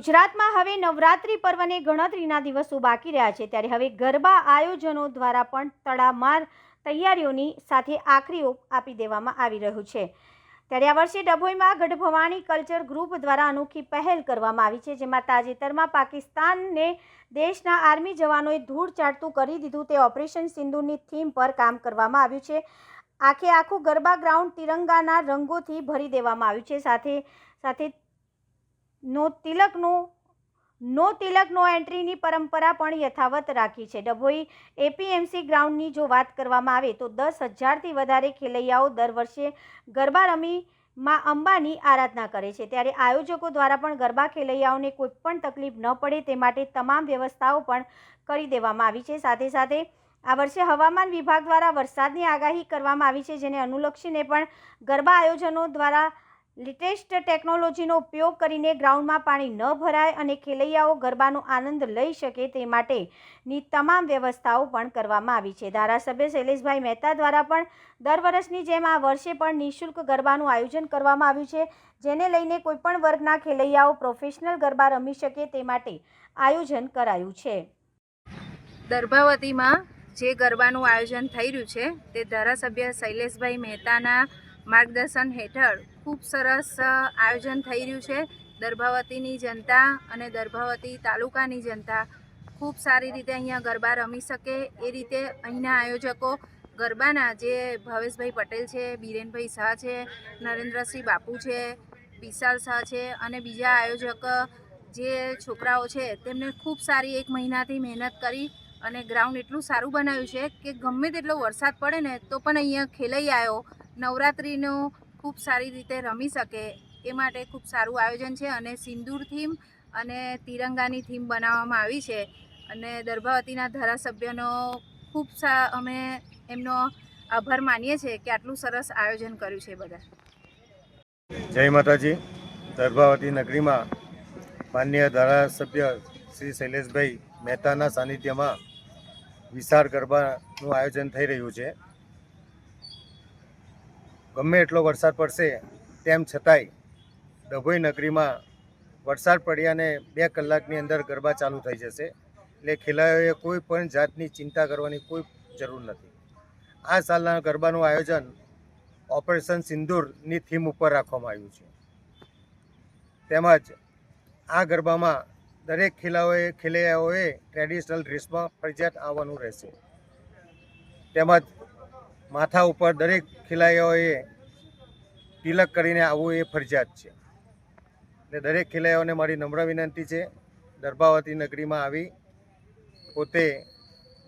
ગુજરાતમાં હવે નવરાત્રિ પર્વને ગણતરીના દિવસો બાકી રહ્યા છે. ત્યારે હવે ગરબા આયોજનો દ્વારા પણ તડામાર તૈયારીઓની સાથે આખરી ઓપ આપી દેવામાં આવી રહ્યું છે. ત્યારે આ વર્ષે ડભોઈમાં ગઢભવાણી કલ્ચર ગ્રુપ દ્વારા અનોખી પહેલ કરવામાં આવી છે, જેમાં તાજેતરમાં પાકિસ્તાનને દેશના આર્મી જવાનોએ ધૂળ ચાટતું કરી દીધું. તે ઓપરેશન સિંધુની થીમ પર કામ કરવામાં આવ્યું છે. આખે આખું ગરબા ગ્રાઉન્ડ તિરંગાના રંગોથી ભરી દેવામાં આવ્યું છે. સાથે સાથે નો તિલકનો, નો તિલક નો એન્ટ્રીની પરંપરા પણ યથાવત રાખી છે. ડભોઈ એપીએમસી ગ્રાઉન્ડની જો વાત કરવામાં આવે તો દસ હજારથી વધારે ખેલૈયાઓ દર વર્ષે ગરબા રમી માં અંબાની આરાધના કરે છે. ત્યારે આયોજકો દ્વારા પણ ગરબા ખેલૈયાઓને કોઈ પણ તકલીફ ન પડે તે માટે તમામ વ્યવસ્થાઓ પણ કરી દેવામાં આવી છે. સાથે સાથે આ વર્ષે હવામાન વિભાગ દ્વારા વરસાદની આગાહી કરવામાં આવી છે, જેને અનુલક્ષીને પણ ગરબા આયોજનો દ્વારા લેટેસ્ટ ટેકનોલોજીનો ઉપયોગ કરીને ગ્રાઉન્ડમાં પાણી ન ભરાય અને ખેલૈયાઓ ગરબાનો આનંદ લઈ શકે તે માટેની તમામ વ્યવસ્થાઓ પણ કરવામાં આવી છે. ધારાસભ્ય શૈલેષભાઈ મહેતા દ્વારા પણ દર વર્ષની જેમ આ વર્ષે પણ નિઃશુલ્ક ગરબાનું આયોજન કરવામાં આવ્યું છે, જેને લઈને કોઈપણ વર્ગના ખેલૈયાઓ પ્રોફેશનલ ગરબા રમી શકે તે માટે આયોજન કરાયું છે. દર્ભાવતીમાં જે ગરબાનું આયોજન થઈ રહ્યું છે, તે ધારાસભ્ય શૈલેષભાઈ મહેતાના માર્ગદર્શન હેઠળ ખૂબ સરસ આયોજન થઈ રહ્યું છે. દર્ભાવતીની જનતા અને દર્ભાવતી તાલુકાની જનતા ખૂબ સારી રીતે અહીંયા ગરબા રમી શકે એ રીતે અહીંના આયોજકો ગરબાના જે ભાવેશભાઈ પટેલ છે, બીરેનભાઈ શાહ છે, નરેન્દ્રસિંહ બાપુ છે, વિશાલ શાહ છે અને બીજા આયોજક જે છોકરાઓ છે તેમને ખૂબ સારી એક મહિનાથી મહેનત કરી અને ગ્રાઉન્ડ એટલું સારું બનાવ્યું છે કે ગમે તેટલો વરસાદ પડે ને તો પણ અહીંયા ખેલૈયાઓ નવરાત્રિનો ખૂબ સારી રીતે રમી શકે એ માટે ખૂબ સારું આયોજન છે અને સિંદૂર થીમ અને તિરંગાની થીમ બનાવવામાં આવી છે. અને દર્ભાવતીના ધારાસભ્યનો ખૂબ સા, અમે એમનો આભાર માનીએ છીએ કે આટલું સરસ આયોજન કર્યું છે બધા જય માતાજી. દર્ભાવતી નગરીમાં માન્ય ધારાસભ્ય શ્રી શૈલેષભાઈ મહેતાના સાનિધ્યમાં વિશાળ ગરબાનું આયોજન થઈ રહ્યું છે. ગમે એટલો વરસાદ પડશે, તેમ છતાંય ડભોઈ નગરીમાં વરસાદ પડ્યાને બે કલાકની અંદર ગરબા ચાલુ થઈ જશે. એટલે ખેલાડીઓએ કોઈ પણ જાતની ચિંતા કરવાની કોઈ જરૂર નથી. આ સાલના ગરબાનું આયોજન ઓપરેશન સિંદૂરની થીમ ઉપર રાખવામાં આવ્યું છે. તેમજ આ ગરબામાં દરેક ખેલાઓએ ખેલૈયાઓએ ટ્રેડિશનલ ડ્રેસમાં ફરજિયાત આવવાનું રહેશે. તેમજ માથા ઉપર દરેક ખેલાડીઓએ તિલક કરીને આવવું એ ફરજિયાત છે. એટલે દરેક ખેલાડીઓને મારી નમ્ર વિનંતી છે દરબાવતી નગરીમાં આવી, પોતે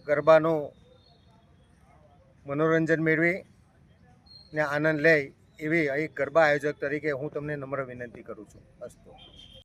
ગરબાનું મનોરંજન મેળવી ને આનંદ લે એવી એક ગરબા આયોજક તરીકે હું તમને નમ્ર વિનંતી કરું છું. અસ્તુ.